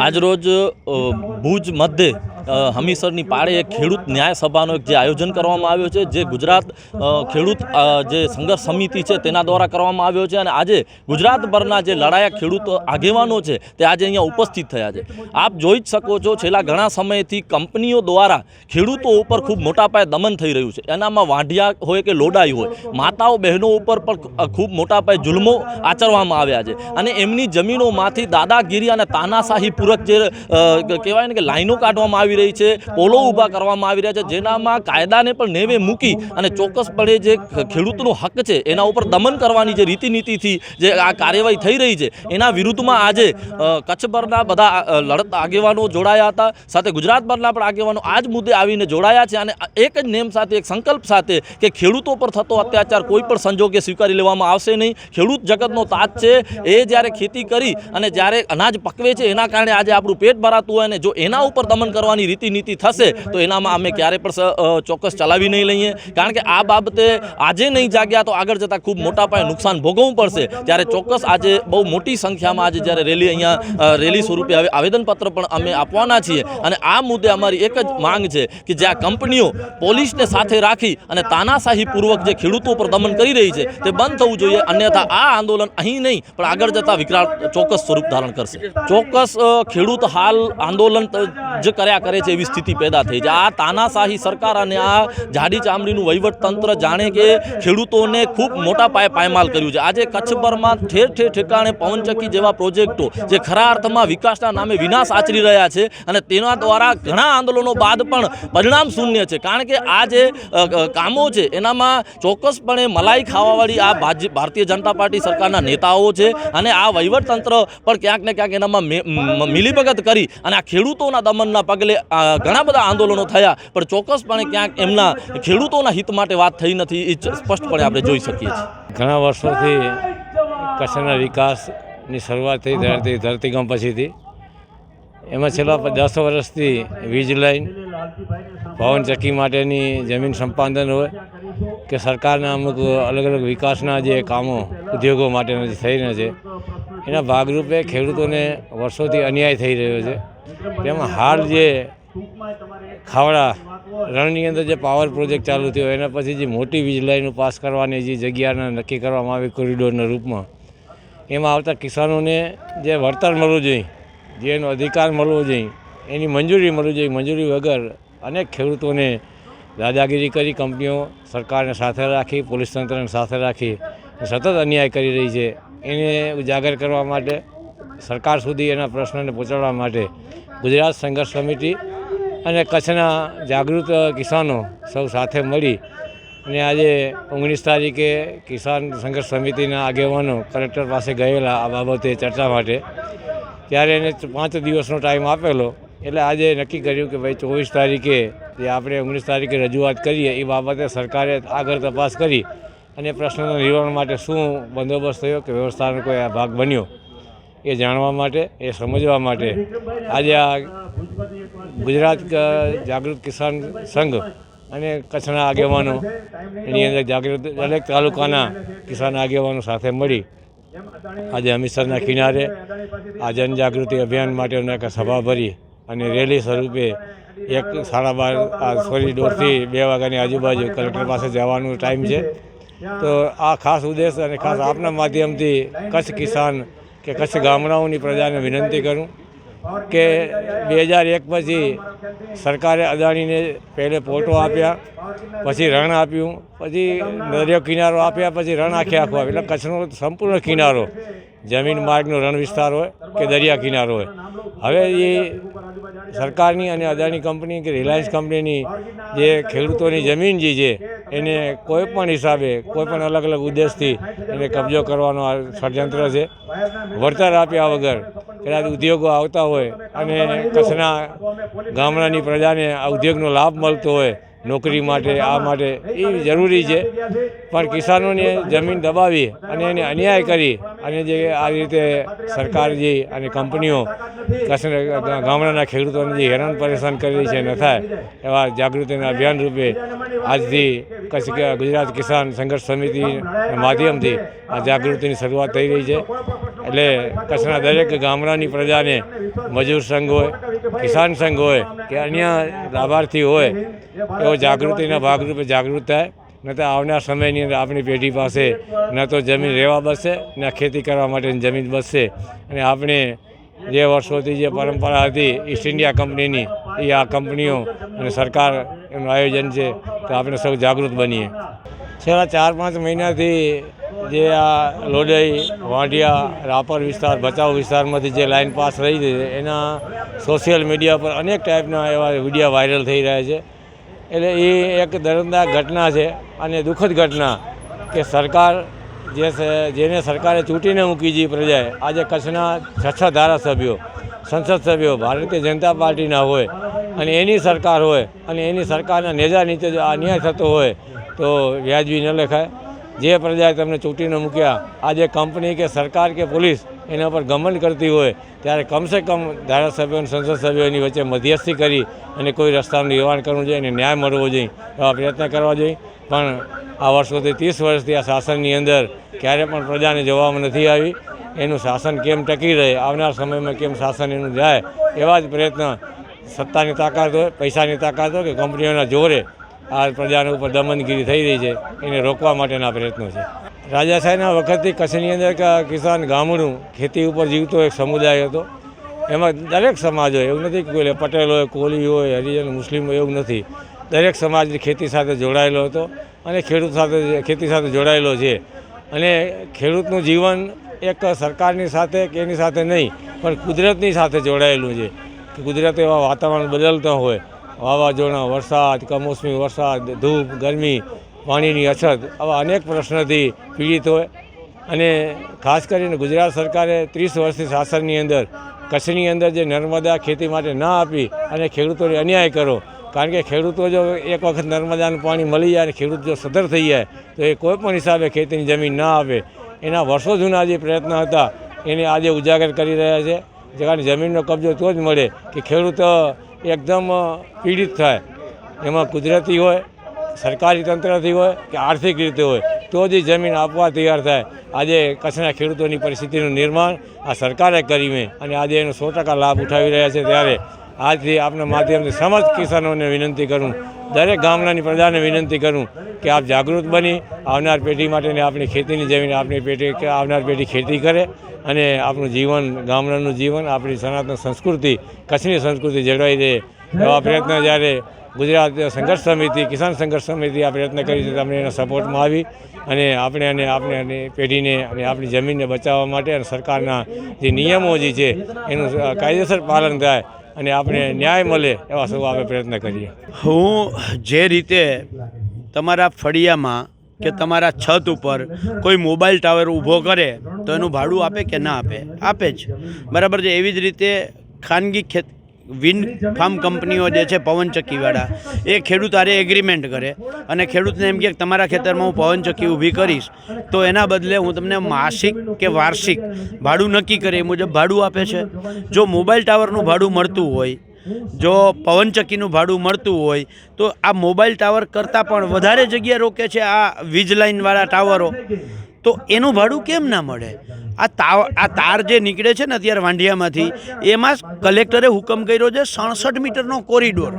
આજરોજ ભુજ મધ્યે હમીસરની પાળે એક ખેડૂત ન્યાય સભાનો એક જે આયોજન કરવામાં આવ્યો છે, જે ગુજરાત ખેડૂત જે સંઘર્ષ સમિતિ છે તેના દ્વારા કરવામાં આવ્યો છે અને આજે ગુજરાતભરના જે લડાયા ખેડૂત આગેવાનો છે તે આજે અહીંયા ઉપસ્થિત થયા છે. આપ જોઈ જ શકો છો છેલ્લા ઘણા સમયથી કંપનીઓ દ્વારા ખેડૂતો ઉપર ખૂબ મોટા પાયે દમન થઈ રહ્યું છે. એનામાં વાંઢિયા હોય કે લોડાઈ હોય, માતાઓ બહેનો ઉપર પણ ખૂબ મોટા પાયે જુલ્મો આચરવામાં આવ્યા છે અને એમની જમીનોમાંથી દાદાગીરી અને તાનાશાહી પૂરક જે કહેવાય ને કે લાઈનો કાઢવામાં આવી રહી છે. પોલો ઊભા કરવામાં આવી રહ્યા છે. જેનામાં કાયદાને પણ નેવે મૂકી અને ચોક્કસપણે જે ખેડૂતનો હક છે, એના ઉપર દમન કરવાની જે રીતિનીતિથી જે આ કાર્યવાહી થઈ રહી છે, એના વિરુદ્ધમાં આજે કચ્છભરના બધા લડત આગેવાનો જોડાયા હતા. સાથે ગુજરાતભરના પણ આગેવાનો આ જ મુદ્દે આવીને જોડાયા છે અને એક જ નેમ સાથે, એક સંકલ્પ સાથે કે ખેડૂતો પર થતો અત્યાચાર કોઈ પણ સંજોગે સ્વીકારી લેવામાં આવશે નહીં. ખેડૂત જગતનો તાજ છે, એ જ્યારે ખેતી કરી અને જ્યારે અનાજ પકવે છે, એના કારણે આજે આપણું પેટ ભરાતું હોય અને જો એના ઉપર દમન કરવાની રીતિનીતિ થશે, તો એનામાં અમે ક્યારે પણ ચોક્કસ ચલાવી નહીં લઈએ. કારણ કે આ બાબતે આજે નહીં જાગ્યા તો આગળ જતાં ખૂબ મોટા પાયે નુકસાન ભોગવવું પડશે. ત્યારે ચોક્કસ આજે બહુ મોટી સંખ્યામાં આજે જ્યારે રેલી અહીંયા રેલી સ્વરૂપે હવે આવેદનપત્ર પણ અમે આપવાના છીએ. અને આ મુદ્દે અમારી એક જ માંગ છે કે જ્યાં કંપનીઓ પોલીસને સાથે રાખી અને તાનાશાહીપૂર્વક જે ખેડૂતો પર દમન કરી રહી છે, તે બંધ થવું જોઈએ. અન્યથા આ આંદોલન અહીં નહીં, પણ આગળ જતાં વિકરાળ ચોક્કસ સ્વરૂપ ધારણ કરશે. ચોક્કસ ખેડૂત હાલ આંદોલન જ કર્યા કરે છે એવી સ્થિતિ પેદા થઈ છે. આ તાનાશાહી સરકાર અને આ જાડી ચામડીનું વહીવટ તંત્ર જાણે કે ખેડૂતોને ખૂબ મોટા પાયે પાયમાલ કર્યું છે. આજે કચ્છભરમાં ઠેર ઠેર ઠેકાણે પવનચક્કી જેવા પ્રોજેક્ટો જે ખરા અર્થમાં વિકાસના નામે વિનાશ આચરી રહ્યા છે અને તેના દ્વારા ઘણા આંદોલનો બાદ પણ પરિણામ શૂન્ય છે. કારણ કે આ જે કામો છે એનામાં ચોક્કસપણે મલાઈ ખાવાવાળી આ ભારતીય જનતા પાર્ટી સરકારના નેતાઓ છે અને આ વહીવટતંત્ર પણ ક્યાંક ને ક્યાંક એનામાં મિલીભગત કરી અને આ ખેડૂતોના દમનના પગલે ઘણા બધા આંદોલનો થયા, પણ ચોક્કસપણે ક્યાંક એમના ખેડૂતોના હિત માટે વાત થઈ નથી, એ સ્પષ્ટપણે આપણે જોઈ શકીએ છીએ. ઘણા વર્ષોથી કચ્છના વિકાસની શરૂઆત થઈ, ધરતી, ધરતીકંપ પછીથી. એમાં છેલ્લા દસ વર્ષથી વીજ લાઈન, પવનચક્કી માટેની જમીન સંપાદન હોય. કે સરકારના અમુક અલગ અલગ વિકાસના જે કામો ઉદ્યોગો માટેના જે થઈ રહ્યા છે, એના ભાગરૂપે ખેડૂતોને વર્ષોથી અન્યાય થઈ રહ્યો છે. તેમાં હાલ જે ખાવડા રણની અંદર જે પાવર પ્રોજેક્ટ ચાલુ થયો, એના પછી જે મોટી વીજ લાઈનો પાસ કરવાની જે જગ્યાના નક્કી કરવામાં આવી કોરિડોરના રૂપમાં, એમાં આવતા કિસાનોને જે વળતર મળવું જોઈએ, જે એનો અધિકાર મળવો જોઈએ, એની મંજૂરી મળવી જોઈએ, મંજૂરી વગર અનેક ખેડૂતોને દાદાગીરી કરી, કંપનીઓ સરકારને સાથે રાખી, પોલીસ તંત્રને સાથે રાખી, સતત અન્યાય કરી રહી છે. એને ઉજાગર કરવા માટે, સરકાર સુધી એના પ્રશ્નને પહોંચાડવા માટે ગુજરાત સંઘર્ષ સમિતિ અને કચ્છના જાગૃત કિસાનો સૌ સાથે મળી અને આજે ઓગણીસ તારીખે કિસાન સંઘર્ષ સમિતિના આગેવાનો કલેક્ટર પાસે ગયેલા આ બાબતે ચર્ચા માટે. ત્યારે એને પાંચ દિવસનો ટાઈમ આપેલો. એટલે આજે નક્કી કર્યું કે ભાઈ ચોવીસ તારીખે જે આપણે ઓગણીસ તારીખે રજૂઆત કરીએ, એ બાબતે સરકારે આગળ તપાસ કરી અને પ્રશ્નના નિવારણ માટે શું બંદોબસ્ત થયો કે વ્યવસ્થાનો કોઈ આ ભાગ બન્યો એ જાણવા માટે, એ સમજવા માટે આજે આ ગુજરાત જાગૃત કિસાન સંઘ અને કચ્છના આગેવાનો એની અંદર જાગૃત દરેક તાલુકાના કિસાન આગેવાનો સાથે મળી આજે અમીસરના કિનારે આ જનજાગૃતિ અભિયાન માટે અમે એક સભા ભરી અને રેલી સ્વરૂપે એક સાડા બાર સોરી દોઢથી બે વાગ્યાની આજુબાજુ કલેક્ટર પાસે જવાનું ટાઈમ છે. તો આ ખાસ ઉદ્દેશ અને ખાસ આપના માધ્યમથી કચ્છ કિસાન કે કચ્છ ગામડાઓની પ્રજાને વિનંતી કરું કે બે હજાર એક પછી સરકારે અદાણીને પહેલે પોટો આપ્યા, પછી રણ આપ્યું, પછી દરિયો કિનારો આપ્યા, પછી રણ આખે આખું આપ્યું. એટલે કચ્છનો સંપૂર્ણ કિનારો જમીન માર્ગનો રણ વિસ્તાર હોય કે દરિયા કિનારો હોય. હવે એ સરકારની અને અદાણી કંપની કે રિલાયન્સ કંપનીની જે ખેડૂતોની જમીન જે છે, એને કોઈ પણ હિસાબે, કોઈ પણ અલગ અલગ ઉદ્દેશથી એને કબજો કરવાનો આ ષડયંત્ર છે. વળતર આપ્યા વગર કદાચ ઉદ્યોગો આવતા હોય અને કચ્છના ગામડાની પ્રજાને આ ઉદ્યોગનો લાભ મળતો હોય નોકરી માટે, આ માટે, એ જરૂરી છે. પણ કિસાનોને જમીન દબાવી અને એને અન્યાય કરી અને જે આ રીતે સરકાર જે અને કંપનીઓ કશે ગામડાના ખેડૂતોને જે હેરાન પરેશાન કરી રહી છે ન થાય, એવા જાગૃતિના અભિયાન રૂપે આજથી કચ્છ ગુજરાત કિસાન સંઘર્ષ સમિતિના માધ્યમથી આ જાગૃતિની શરૂઆત થઈ રહી છે. એટલે કચ્છના દરેક ગામડાની પ્રજાને મજૂર સંઘ હોય, કિસાન સંઘ હોય કે અન્ય લાભાર્થી હોય એવો જાગૃતિના ભાગરૂપે જાગૃત થાય. ન તો આવનાર સમયની અંદર આપણી પેઢી પાસે ન તો જમીન રહેવા બસશે, ન ખેતી કરવા માટેની જમીન બસશે. અને આપણે જે વર્ષોથી જે પરંપરા હતી ઈસ્ટ ઇન્ડિયા કંપનીની, એ આ કંપનીઓ અને સરકાર એનું આયોજન છે, તો આપણે સૌ જાગૃત બનીએ. છેલ્લા ચાર પાંચ મહિનાથી જે આ લોડઈ વાંઢિયા, રાપર વિસ્તાર, ભચાઉ વિસ્તારમાંથી જે લાઇન પાસ રહી છે, એના સોશિયલ મીડિયા પર અનેક ટાઈપના એવા વિડીયા વાયરલ થઈ રહ્યા છે. એટલે એ એક દર્દનાક ઘટના છે અને દુઃખદ ઘટના કે સરકાર જે જેને સરકારે ચૂંટીને મૂકી છે પ્રજાએ આજે કચ્છના છ છ ધારાસભ્યો, સંસદ સભ્યો, ભારતીય જનતા પાર્ટીના હોય અને એની સરકાર હોય અને એની સરકારના નેજા નીચે જો અન્યાય થતો હોય તો વ્યાજબી ન લખાય. જે પ્રજાએ તમને ચૂંટીને મૂક્યા, આજે કંપની કે સરકાર કે પોલીસ એના પર ગમન કરતી હોય, ત્યારે કમસે કમ ધારાસભ્યો અને સંસદ સભ્યોની વચ્ચે મધ્યસ્થી કરી અને કોઈ રસ્તાનું નિર્માણ કરવું જોઈએ અને ન્યાય મળવો જોઈએ એવા પ્રયત્ન કરવા જોઈએ. પણ આ વર્ષોથી ત્રીસ વર્ષથી આ શાસનની અંદર ક્યારે પણ પ્રજાને જોવામાં નથી આવી. એનું શાસન કેમ ટકી રહે, આવનાર સમયમાં કેમ શાસન એનું જાય, એવા જ પ્રયત્ન સત્તાની તાકાત હોય, પૈસાની તાકાત હોય કે કંપનીઓના જોરે આ પ્રજાના ઉપર દમનગીરી થઈ રહી છે. એને રોકવા માટેના પ્રયત્નો છે. રાજાશાહીના વખતથી કચ્છની અંદર કિસાન ગામડું ખેતી ઉપર જીવતો એક સમુદાય હતો. એમાં દરેક સમાજ હોય, એવું નથી કે પટેલ હોય કોલી હોય, હરિજન, મુસ્લિમ હોય, એવું નથી. દરેક સમાજ ખેતી સાથે જોડાયેલો હતો અને ખેડૂત સાથે ખેતી સાથે જોડાયેલો છે. અને ખેડૂતનું જીવન એક સરકારની સાથે કે એની સાથે નહીં, પણ કુદરતની સાથે જોડાયેલું છે. કુદરત એવા વાતાવરણ બદલતા હોય વાવાઝોડા, વરસાદ, કમોસમી વરસાદ, ધૂપ, ગરમી, પાણીની અછત, આવા અનેક પ્રશ્નોથી પીડિત હોય. અને ખાસ કરીને ગુજરાત સરકારે ત્રીસ વર્ષથી શાસનની અંદર, કચ્છની અંદર જે નર્મદા ખેતી માટે ના આપી અને ખેડૂતોને અન્યાય કરો કારણ કે ખેડૂતો જો એક વખત નર્મદાનું પાણી મળી જાય અને ખેડૂત જો સદર થઈ જાય, તો એ કોઈ પણ હિસાબે ખેતીની જમીન ના આપે. એના વર્ષો જૂના જે પ્રયત્ન હતા, એને આજે ઉજાગર કરી રહ્યા છે. જેની જમીનનો કબજો તો જ મળે કે ખેડૂત એકદમ પીડિત થાય. એમાં કુદરતી હોય, સરકારી તંત્રથી હોય કે આર્થિક રીતે હોય, તો જ જમીન આપવા તૈયાર થાય. આજે કચ્છના ખેડૂતોની પરિસ્થિતિનું નિર્માણ આ સરકારે કરીને અને આજે એનો સો ટકા લાભ ઉઠાવી રહ્યા છે ત્યારે. આજથી આપના માધ્યમથી સમસ્ત કિસાનોને વિનંતી કરું દરેક ગામડાની પ્રજાને વિનંતી કરું કે આપ જાગૃત બની, આવનાર પેઢી માટેને આપણી ખેતીની જમીન આપણી પેઢી આવનાર પેઢી ખેતી કરે અને આપણું જીવન, ગામડાનું જીવન, આપણી સનાતન સંસ્કૃતિ, કચ્છની સંસ્કૃતિ જળવાઈ રહે. એવા પ્રયત્ન જ્યારે ગુજરાત સંઘર્ષ સમિતિ, કિસાન સંઘર્ષ સમિતિ આ પ્રયત્ન કરી છે, તમને એના સપોર્ટમાં આવી અને આપણે અને આપણે અને પેઢીને અને આપણી જમીનને બચાવવા માટે અને સરકારના જે નિયમો જે છે, એનું કાયદેસર પાલન થાય. અને આપણે ન્યાય મળે એવા સૌ આપણે પ્રયત્ન કરીએ. હું જે રીતે તમારા ફળિયામાં કે તમારા છત ઉપર કોઈ મોબાઈલ ટાવર ઊભો કરે તો એનું ભાડું આપે કે ના આપે? આપે જ. બરાબર છે. એવી જ રીતે ખાનગી ખેત વિન્ડ ફાર્મ કંપનીઓ જે છે પવનચક્કીવાળા એ ખેડૂત આરે એગ્રીમેન્ટ કરે. અને ખેડૂતને એમ કહે કે તમારા ખેતરમાં હું પવનચક્કી ઊભી કરીશ તો એના બદલે હું તમને માસિક કે વાર્ષિક ભાડું નક્કી કરે એ મુજબ ભાડું આપે છે. જો મોબાઈલ ટાવરનું ભાડું મળતું હોય જો પવનચક્કીનું ભાડું મળતું હોય તો આ મોબાઈલ ટાવર કરતાં પણ વધારે જગ્યા રોકે છે આ વીજ લાઇનવાળા ટાવરો તો એનું ભાડું કેમ ના મળે? આ તાવ, આ તાર જે નીકળે છે ને અત્યારે વાંઢિયામાંથી, એમાં કલેક્ટરે હુકમ કર્યો છે સડસઠ મીટરનો કોરિડોર.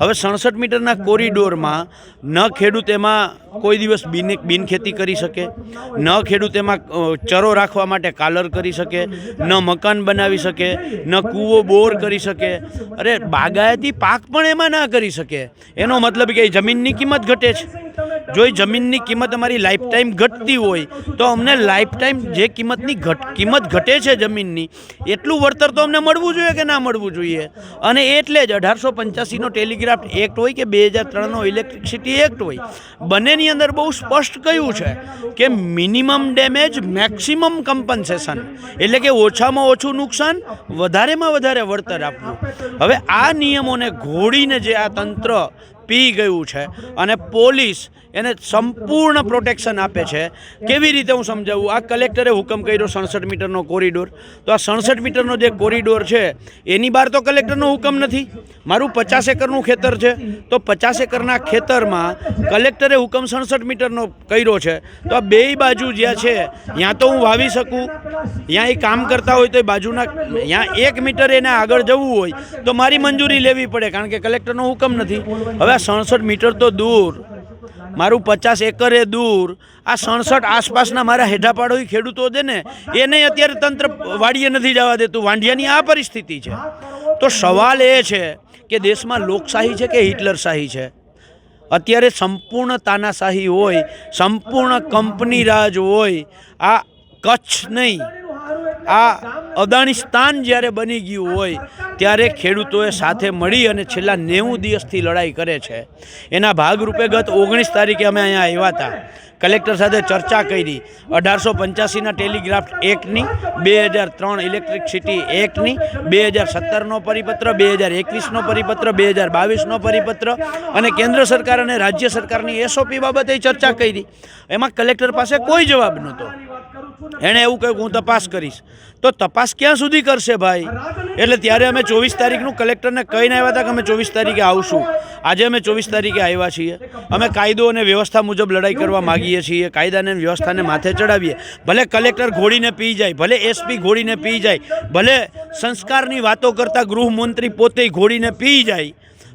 હવે સડસઠ મીટરના કોરિડોરમાં ન ખેડૂત એમાં કોઈ દિવસ બિન બિન ખેતી કરી શકે, ન ખેડૂત એમાં ચરો રાખવા માટે કાલર કરી શકે, ન મકાન બનાવી શકે, ન કૂવો બોર કરી શકે. અરે, બાગાયતી પાક પણ એમાં ના કરી શકે. એનો મતલબ કે જમીનની કિંમત ઘટે છે. જો એ જમીનની કિંમત અમારી લાઈફ ટાઈમ ઘટતી હોય, તો અમને લાઈફ ટાઈમ જે કિંમતની ઘટ, કિંમત ઘટે છે જમીનની, એટલું વળતર તો અમને મળવું જોઈએ કે ના મળવું જોઈએ? અને એટલે જ અઢારસો પંચ્યાસીનો ટેલિગ્રાફ એક્ટ હોય કે બે હજાર ત્રણનો ઇલેક્ટ્રિસિટી એક્ટ હોય, બંનેની અંદર બહુ સ્પષ્ટ કહ્યું છે કે મિનિમમ ડેમેજ, મેક્સિમમ કમ્પન્સેશન. એટલે કે ઓછામાં ઓછું નુકસાન, વધારેમાં વધારે વળતર આપવું. હવે આ નિયમોને ઘોડીને જે આ તંત્ર પી ગયું છે અને પોલીસ એને સંપૂર્ણ પ્રોટેક્શન આપે છે. કેવી રીતે હું સમજાવું? આ કલેક્ટરે હુકમ કર્યો સડસઠ મીટરનો કોરિડોર તો આ સડસઠ મીટરનો જે કોરિડોર છે, એની બહાર તો કલેક્ટરનો હુકમ નથી. મારું પચાસ એકરનું ખેતર છે. તો પચાસ એકરના ખેતરમાં કલેક્ટરે હુકમ સડસઠ મીટરનો કર્યો છે. તો આ બેય બાજુ જ્યાં છે, ત્યાં તો હું વાવી શકું. ત્યાં એ કામ કરતા હોય તો એ બાજુના, ત્યાં એક મીટર એને આગળ જવું હોય, તો મારી મંજૂરી લેવી પડે, કારણ કે કલેક્ટરનો હુકમ નથી. હવે આ સડસઠ મીટર તો દૂર. મારું પચાસ એકરે દૂર, આ સડસઠ આસપાસના મારા હેઠાપાડોઈ ખેડૂતો છે ને, એને અત્યારે તંત્ર વાડીએ નથી જવા દેતું, વાંઢિયાની આ પરિસ્થિતિ છે. તો સવાલ એ છે કે દેશમાં લોકશાહી છે કે હિટલરશાહી છે? અત્યારે સંપૂર્ણ તાનાશાહી હોય, સંપૂર્ણ કંપની રાજ હોય, આ કચ્છ નહીં આ અદાનિસ્તાન જ્યારે બની ગયું હોય, ત્યારે ખેડૂતોએ સાથે મળી અને છેલ્લા નેવું દિવસથી લડાઈ કરે છે. એના ભાગરૂપે ગત ઓગણીસ તારીખે અમે અહીંયા આવ્યા હતા. કલેક્ટર સાથે ચર્ચા કરી. અઢારસો પંચ્યાસીના ટેલિગ્રાફ એક્ટની બે હજાર ત્રણ ઇલેક્ટ્રિકસિટી એક્ટની બે હજાર સત્તરનો પરિપત્ર, બે હજાર એકવીસનો પરિપત્ર, બે હજાર બાવીસનો પરિપત્ર અને કેન્દ્ર સરકાર અને રાજ્ય સરકારની એસઓપી બાબતે ચર્ચા કરી. એમાં કલેક્ટર પાસે કોઈ જવાબ નહોતો. એણે એવું કહ્યું હું તપાસ કરીશ. તો તપાસ ક્યાં સુધી કરશે ભાઈ? એટલે ત્યારે અમે ચોવીસ તારીખનું કલેક્ટરને કહીને આવ્યા હતા કે અમે ચોવીસ તારીખે આવશું. આજે અમે ચોવીસ તારીખે આવ્યા છીએ. અમે કાયદો અને વ્યવસ્થા મુજબ લડાઈ કરવા માગીએ છીએ. કાયદાને વ્યવસ્થાને માથે ચડાવીએ. ભલે કલેક્ટર ઘોડીને પી જાય, ભલે એસપી ઘોડીને પી જાય, ભલે સંસ્કારની વાતો કરતા ગૃહમંત્રી પોતે ઘોડીને પી જાય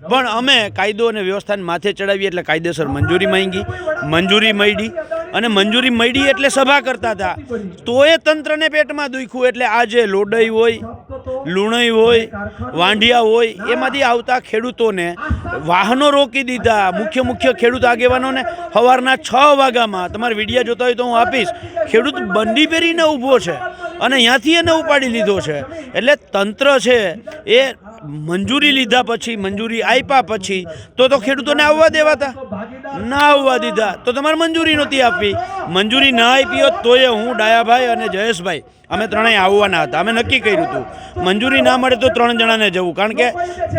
પણ અમે કાયદો અને વ્યવસ્થાને માથે ચડાવીએ એટલે કાયદેસર મંજૂરી માંગી, મંજૂરી મળી અને મંજૂરી મળી એટલે સભા કરતા હતા. તોય તંત્રને પેટમાં દુખ્યું એટલે આજે લોડઈ હોય, લુણઈ હોય, વાંઢિયા હોય, એમાંથી આવતા ખેડૂતોને વાહનો રોકી દીધા, મુખ્ય મુખ્ય ખેડૂત આગેવાનોને સવારના છ વાગ્યામાં. તમારે વિડીયા જોતા હોય તો હું આપીશ. ખેડૂત બંડી પહેરીને ઊભો છે અને અહીંયાથી એને ઉપાડી લીધો છે. એટલે તંત્ર છે એ મંજૂરી લીધા પછી, મંજૂરી આપ્યા પછી, તો તો ખેડૂતોને આવવા દેવાતા? ના આવવા દીધા. તો તમારે મંજૂરી નહોતી આપવી. મંજૂરી ના આપી હોત તોય હું, ડાયાભાઈ અને જયેશભાઈ, અમે ત્રણેય આવવાના હતા. અમે નક્કી કર્યું હતું. મંજૂરી ના મળે તો ત્રણ જણાને જવું. કારણ કે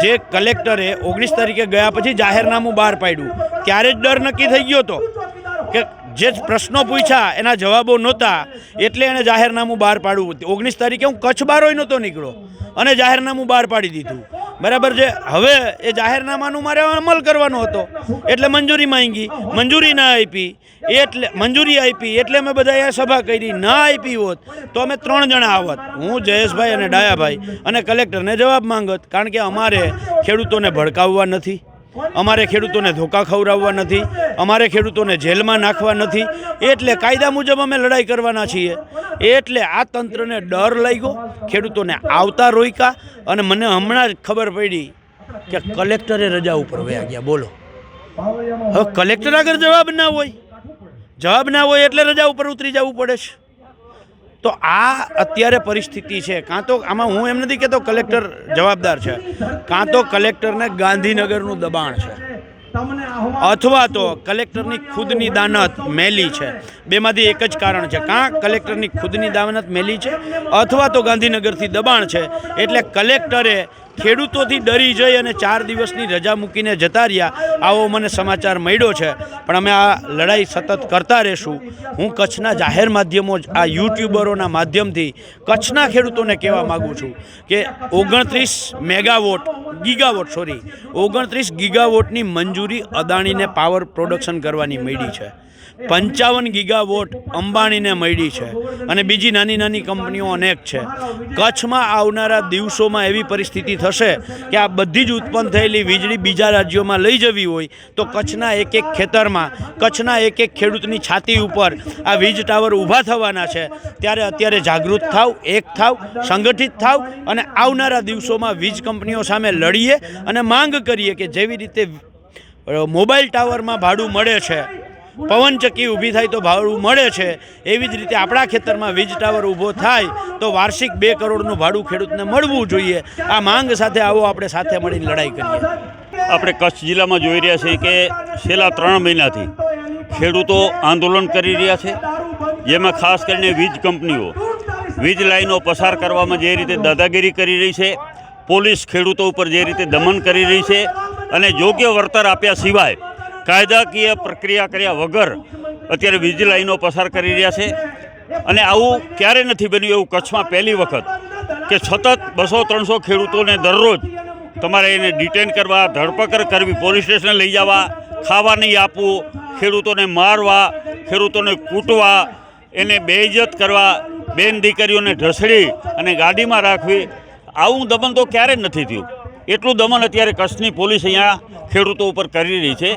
જે કલેક્ટરે ઓગણીસ તારીખે ગયા પછી જાહેરનામું બહાર પાડ્યું. ત્યારે જ ડર નક્કી થઈ ગયો હતો કે જે પ્રશ્નો પૂછ્યા, એના જવાબો નહોતા. એટલે એણે જાહેરનામું બહાર પાડવું ઓગણીસ તારીખે હું કચ્છ બારોય નહોતો નીકળ્યો. અને જાહેરનામું બહાર પાડી દીધું. બરાબર છે? હવે એ જાહેરનામાનું મારે અમલ કરવાનો હતો. એટલે મંજૂરી માંગી. મંજૂરી ના આપી. એટલે મંજૂરી આપી. એટલે અમે બધાએ સભા કરી. ના આપી હોત તો અમે ત્રણ જણા આવત. હું, જયેશભાઈ અને ડાયાભાઈ અને કલેક્ટરને જવાબ માંગત. કારણ કે અમારે ખેડૂતોને ભડકાવવા નથી. અમારે ખેડૂતોને ધોકા ખવડાવવા નથી, અમારે ખેડૂતોને જેલમાં નાખવા નથી. એટલે કાયદા મુજબ અમે લડાઈ કરવાના છીએ. એટલે આ તંત્રને ડર લાગ્યો, ખેડૂતોને આવતા રોક્યા અને મને હમણાં જ ખબર પડી કે કલેક્ટરે રજા ઉપર વયા ગયા. બોલો. હવે કલેક્ટર આગળ જવાબ ના હોય. જવાબ ના હોય એટલે રજા ઉપર ઉતરી જવું પડે છે. તો આ અત્યારે પરિસ્થિતિ છે. કાં તો આમાં હું એમ નથી કહેતો કલેક્ટર જવાબદાર છે. કાં તો કલેક્ટરને ગાંધીનગરનું દબાણ છે. અથવા તો કલેક્ટરની ખુદની દાનત મેલી છે. બેમાંથી એક જ કારણ છે. કાં કલેક્ટરની ખુદની દાનત મેલી છે? અથવા તો ગાંધીનગરથી દબાણ છે. એટલે કલેક્ટરે ખેડૂતોથી ડરી જઈ અને ચાર દિવસની રજા મૂકીને જતા રહ્યા, આવો મને સમાચાર મળ્યો છે. પણ અમે આ લડાઈ સતત કરતા રહેશું. હું કચ્છના જાહેર માધ્યમો આ યુટ્યુબરોના માધ્યમથી કચ્છના ખેડૂતોને કહેવા માગું છું કે ઓગણત્રીસ મેગાવોટ, ગીગાવોટ સોરી ઓગણત્રીસ ગીગાવોટની મંજૂરી અદાણીને પાવર પ્રોડક્શન કરવાની મળી છે. પંચાવન ગીગાવોટ અંબાણીને મળી છે. અને બીજી નાની નાની કંપનીઓ અનેક છે. કચ્છમાં આવનારા દિવસોમાં એવી પરિસ્થિતિ થશે કે આ બધી જ ઉત્પન્ન થયેલી વીજળી બીજા રાજ્યોમાં લઈ જવી હોય તો કચ્છના એક એક ખેતરમાં, કચ્છના એક એક ખેડૂતની છાતી ઉપર આ વીજ ટાવર ઊભા થવાના છે. ત્યારે અત્યારે જાગૃત થાવ, એક થાવ, સંગઠિત થાવ અને આવનારા દિવસોમાં વીજ કંપનીઓ સામે લડીએ અને માંગ કરીએ કે જેવી રીતે મોબાઈલ ટાવરમાં ભાડું મળે છે પવનચક્કી ઊભી થાય તો ભાડું મળે છે. એવી જ રીતે આપણા ખેતરમાં વીજ ટાવર ઊભો થાય તો વાર્ષિક બે કરોડનું ભાડું ખેડૂતને મળવું જોઈએ. આ માંગ સાથે આવો આપણે સાથે મળીને લડાઈ કરીએ. આપણે કચ્છ જિલ્લામાં જોઈ રહ્યા છીએ કે છેલ્લા ત્રણ મહિનાથી ખેડૂતો આંદોલન કરી રહ્યા છે. જેમાં ખાસ કરીને વીજ કંપનીઓ, વીજ લાઈનો પસાર કરવામાં જે રીતે દાદાગીરી કરી રહી છે, પોલીસ ખેડૂતો ઉપર જે રીતે દમન કરી રહી છે અને યોગ્ય વળતર આપ્યા સિવાય કાયદાકીય પ્રક્રિયા કર્યા વગર અત્યારે વીજ લાઈનો પસાર કરી રહ્યા છે. અને આવું ક્યારે નથી બન્યું એવું કચ્છમાં પહેલી વખત કે સતત બસો ત્રણસો ખેડૂતોને દરરોજ તમારે એને ડિટેન કરવા, ધરપકડ કરવી, પોલીસ સ્ટેશન લઈ જવા, ખાવા નહીં આપવું, ખેડૂતોને મારવા, ખેડૂતોને કૂટવા, એને બેઇજ્જત કરવા, બેન દીકરીઓને ઢસડી અને ગાડીમાં રાખવી, આવું દમન તો ક્યારે નથી થયું. એટલું દમન અત્યારે કચ્છની પોલીસ અહીંયા ખેડૂતો ઉપર કરી રહી છે.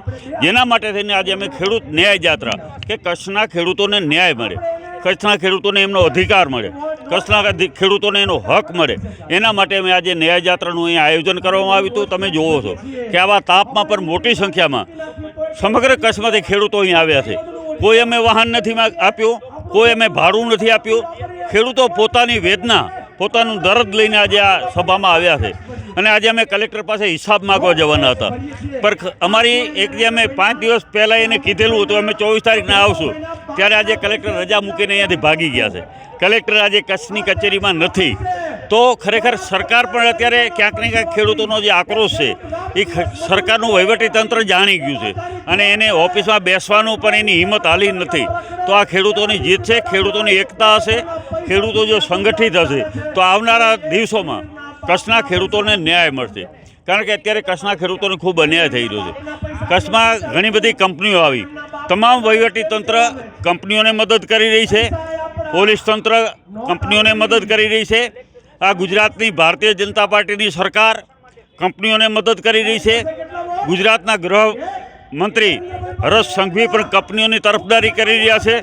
જેના માટે થઈને આજે અમે ખેડૂત ન્યાય યાત્રા કે કચ્છના ખેડૂતોને ન્યાય મળે, કચ્છના ખેડૂતોને એમનો અધિકાર મળે, કચ્છના ખેડૂતોને એનો હક મળે, એના માટે અમે આજે ન્યાય યાત્રાનું અહીંયા આયોજન કરવામાં આવ્યું હતું. તમે જુઓ છો કે આવા તાપમાં પણ મોટી સંખ્યામાં સમગ્ર કચ્છમાંથી ખેડૂતો અહીં આવ્યા છે. કોઈ અમે વાહન નથી આપ્યું, કોઈ અમે ભાડું નથી આપ્યું. ખેડૂતો પોતાની વેદના પોતાનું દર્દ લઈને આજે આ સભામાં આવ્યા છે. અને આજે અમે કલેક્ટર પાસે હિસાબ માગવા જવાના હતા. પર ખ- અમારી એક જે અમે પાંચ દિવસ પહેલાં એને કીધેલું હતું, અમે ચોવીસ તારીખના આવશું, ત્યારે આજે કલેક્ટર રજા મૂકીને અહીંયાથી ભાગી ગયા છે. કલેક્ટર આજે કચ્છની કચેરીમાં નથી. તો ખરેખર સરકાર પણ અત્યારે ક્યાંક ને ક્યાંક ખેડૂતોનો જે આક્રોશ છે, એ સરકારનું સરકારનું વહીવટીતંત્ર જાણી ગયું છે. અને એને ઓફિસમાં બેસવાનું પણ એની હિંમત હાલી નથી. તો આ ખેડૂતોની જીત છે, ખેડૂતોની એકતા હશે, ખેડૂતો જો સંગઠિત હશે, તો આવનારા દિવસોમાં કચ્છના ખેડૂતોને ન્યાય મળશે. કારણ કે અત્યારે કચ્છના ખેડૂતોને ખૂબ અન્યાય થઈ રહ્યો છે. કચ્છમાં ઘણી બધી કંપનીઓ આવી. તમામ વહીવટીતંત્ર કંપનીઓને મદદ કરી રહી છે. પોલીસ તંત્ર કંપનીઓને મદદ કરી રહી છે. આ ગુજરાતની ભારતીય જનતા પાર્ટીની સરકાર કંપનીઓને મદદ કરી રહી છે. ગુજરાતના ગૃહ મંત્રી હર્ષ સંઘવી પણ કંપનીઓની તરફદારી કરી રહ્યા છે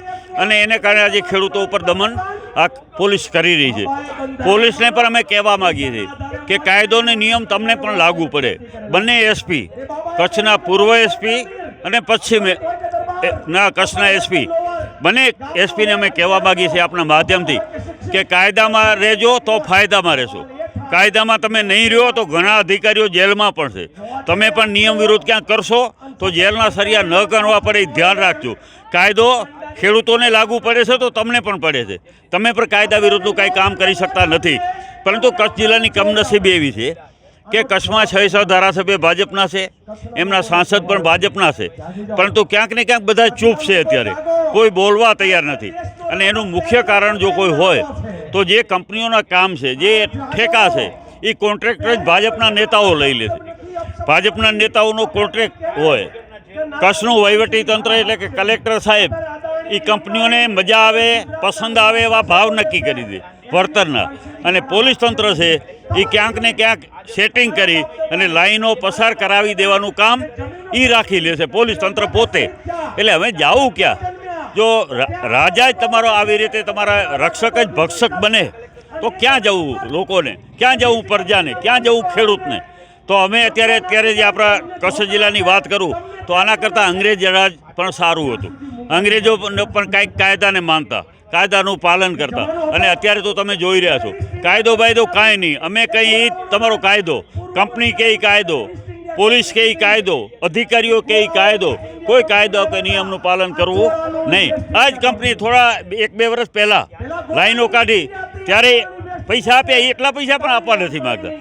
અને એને કારણે આજે ખેડૂતો ઉપર દમન આ પોલીસ કરી રહી છે. પોલીસને પણ અમે કહેવા માગીએ છીએ કે કાયદો અને નિયમ તમને પણ લાગુ પડે. બંને એસપી, કચ્છના પૂર્વ એસપી અને પશ્ચિમ ના, કૃષ્ણ એસપી બંને એસપીને અમે કહેવા માગીએ છીએ આપણા માધ્યમથી કે કાયદામાં રહેજો તો ફાયદામાં રહેશો. કાયદામાં તમે નહીં રહ્યો તો ઘણા અધિકારીઓ જેલમાં પણ છે. તમે પણ નિયમ વિરોધ ક્યાંક કરશો તો જેલના સરિયા ન કરવા પડે એ ધ્યાન રાખજો. કાયદો ખેડૂતોને લાગુ પડે છે તો તમને પણ પડે છે. તમે પણ કાયદા વિરુદ્ધનું કાંઈ કામ કરી શકતા નથી. પરંતુ કચ્છ જિલ્લાની કમનસીબી એવી છે કે કચ્છમાં છ ધારાસભ્ય ભાજપના છે, એમના સાંસદ પણ ભાજપના છે. પરંતુ ક્યાંક ને ક્યાંક બધા ચૂપ છે અત્યારે. કોઈ બોલવા તૈયાર નથી. અને એનું મુખ્ય કારણ જો કોઈ હોય, તો જે કંપનીઓના કામ છે, જે ઠેકા છે, એ કોન્ટ્રાક્ટર જ ભાજપના નેતાઓ લઈ લે છે. ભાજપના નેતાઓનો કોન્ટ્રાક્ટ હોય, કચ્છનું તંત્ર એટલે કે કલેક્ટર સાહેબ, એ કંપનીઓને મજા આવે, પસંદ આવે એવા ભાવ નક્કી કરી દે. વળતરના અને પોલીસ તંત્ર છે એ ક્યાંક ને ક્યાંક સેટિંગ કરી અને લાઈનો પસાર કરાવી દેવાનું કામ એ રાખી લે છે પોલીસ તંત્ર પોતે. એટલે હવે જાવું ક્યાં? જો રાજા જ તમારો આવી રીતે તમારા રક્ષક જ ભક્ષક બને, તો ક્યાં જવું લોકોને? ક્યાં જવું પ્રજાને? ક્યાં જવું ખેડૂતને? તો અમે અત્યારે અત્યારે જે આપણા કચ્છ જિલ્લાની વાત કરું, તો આના કરતાં અંગ્રેજ રાજ પણ સારું હતું. અંગ્રેજો પણ કાંઈક કાયદાને માનતા. કાયદાનું પાલન કરતા. અને અત્યારે તો તમે જોઈ રહ્યા છો. કાયદો બાયદો કાંઈ નહીં. અમે કંઈ તમારો કાયદો. કંપની કે કાયદો. પોલીસ કે કાયદો. અધિકારીઓ કે કાયદો. કોઈ કાયદો કે નિયમનું પાલન કરવું નહીં. આ જ કંપની થોડા એક બે વર્ષ પહેલાં લાઈનો કાઢી. ત્યારે પૈસા આપ્યા. એટલા પૈસા પણ આપવા નથી માગતા.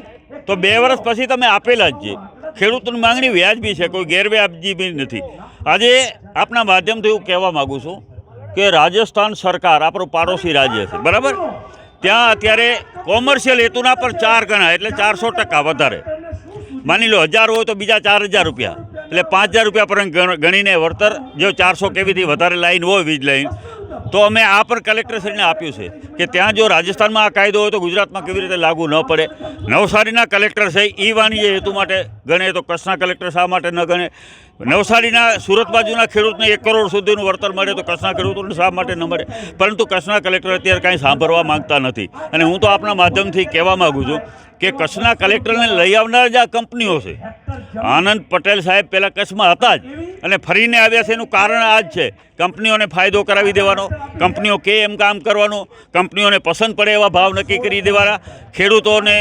તો બે વર્ષ પછી તમે આપેલા જ છે. ખેડૂતોની માંગણી વ્યાજબી છે. કોઈ ગેરવ્યાજબી નથી. આજે આપના માધ્યમથી હું કહેવા માગું છું કે રાજસ્થાન સરકાર આપણું પાડોશી રાજ્ય છે, બરાબર? ત્યાં અત્યારે કોમર્શિયલ હેતુના પર ચાર ગણા, એટલે ચારસો ટકા વધારે. માની લો, હજાર હોય તો બીજા ચાર હજાર રૂપિયા. એટલે પાંચ હજાર રૂપિયા પર ગણીને વળતર, જો ચારસો કેવીથી વધારે લાઈન હોય વીજ લાઈન, તો અમે આ પર કલેક્ટરશ્રીને આપ્યું છે કે ત્યાં જો રાજસ્થાનમાં આ કાયદો હોય તો ગુજરાતમાં કેવી રીતે લાગુ ન પડે. નવસારીના કલેક્ટર છે, ઈ વાણિજ્ય હેતુ માટે ગણે, તો કચ્છના કલેક્ટર શા માટે ન ગણે? નવસારીના સુરત બાજુના ખેડૂતને એક કરોડ સુધીનું વળતર મળે તો કચ્છના ખેડૂતોને શા માટે ન મળે? પરંતુ કચ્છના કલેક્ટર અત્યારે કાંઈ સાંભળવા માંગતા નથી. અને હું તો આપણા માધ્યમથી કહેવા માગું છું કે કચ્છના કલેક્ટરને લઈ આવનાર જે આ કંપનીઓ છે. આનંદ પટેલ સાહેબ પહેલાં કચ્છમાં હતા જ અને ફરીને આવ્યા છે એનું કારણ આ જ છે. કંપનીઓને ફાયદો કરાવી દેવાનો, કંપનીઓ કે એમ કામ કરવાનું, કંપનીઓને પસંદ પડે એવા ભાવ નક્કી કરી દેવાના, ખેડૂતોને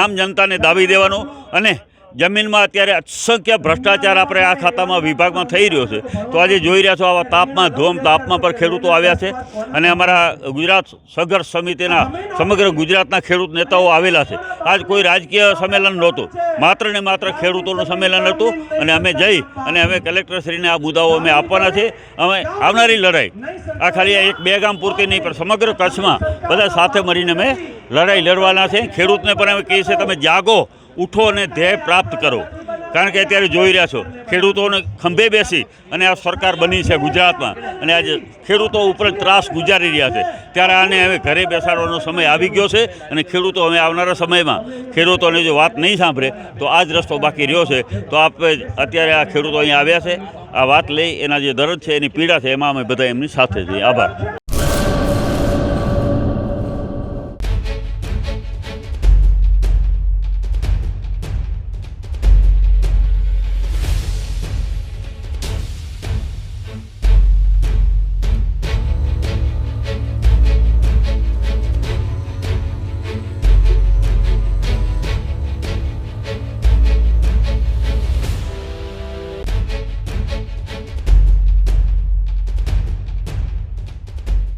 આમ જનતાને દાબી દેવાનો અને જમીનમાં અત્યારે અસંખ્ય ભ્રષ્ટાચાર આપણે આ ખાતામાં વિભાગમાં થઈ રહ્યો છે. તો આજે જોઈ રહ્યા છો આવા તાપમાં, ધોમ તાપમાં પર ખેડૂતો આવ્યા છે. અને અમારા ગુજરાત સંઘર્ષ સમિતિના, સમગ્ર ગુજરાતના ખેડૂત નેતાઓ આવેલા છે. આજ કોઈ રાજકીય સંમેલન નહોતું. માત્ર ને માત્ર ખેડૂતોનું સંમેલન હતું. અને અમે જઈ અને અમે કલેક્ટરશ્રીને આ મુદ્દાઓ અમે આપવાના છે અમે આવનારી લડાઈ, આ ખાલી એક બે ગામ પૂરતી નહીં, પણ સમગ્ર કચ્છમાં બધા સાથે મળીને અમે લડાઈ લડવાના છે ખેડૂતને પણ અમે કહીએ છીએ, તમે જાગો ઉઠો અને ધ્યેય પ્રાપ્ત કરો. કારણ કે અત્યારે જોઈ રહ્યા છો, ખેડૂતોને ખંભે બેસી અને આ સરકાર બની છે ગુજરાતમાં. અને આજે ખેડૂતો ઉપર ત્રાસ ગુજારી રહ્યા છે. ત્યારે આને હવે ઘરે બેસાડવાનો સમય આવી ગયો છે અને ખેડૂતો હવે આવનારા સમયમાં ખેડૂતોને જો વાત નહીં સાંભળે, તો આ જ રસ્તો બાકી રહ્યો છે. તો આપણે અત્યારે આ ખેડૂતો અહીંયા આવ્યા છે. આ વાત લઈ એના જે દર્દ છે, એની પીડા છે, એમાં અમે બધા એમની સાથે છીએ. આભાર.